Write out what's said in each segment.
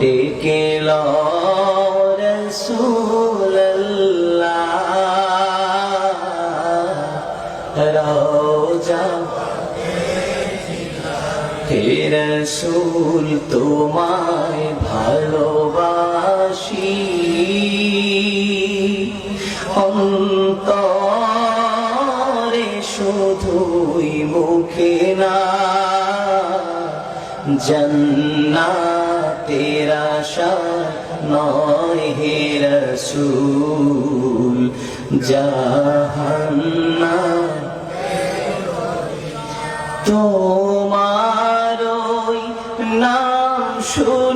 ডেকে রসুল তোমায় ভালোবাসি। অন্তরে শুধুই মুখে না জন্নাতের তেরা নয় হে রসুল জাহান্না তোমার নাম শুনিলা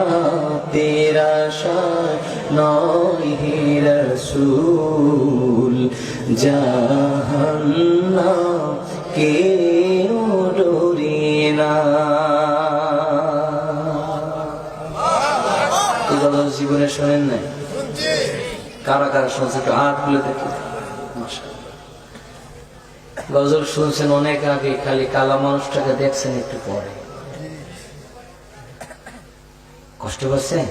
জন্নাতের আশা নয় রসুল জাহান্না কেউ ডোরে জীবনে শোনেন নাই কারা কারা শুনছে একটু হাত খুলে দেখি গজল শুনছেন অনেক আগে খালি কালা মানুষটাকে দেখছেন একটু পরে কষ্ট পাচ্ছেন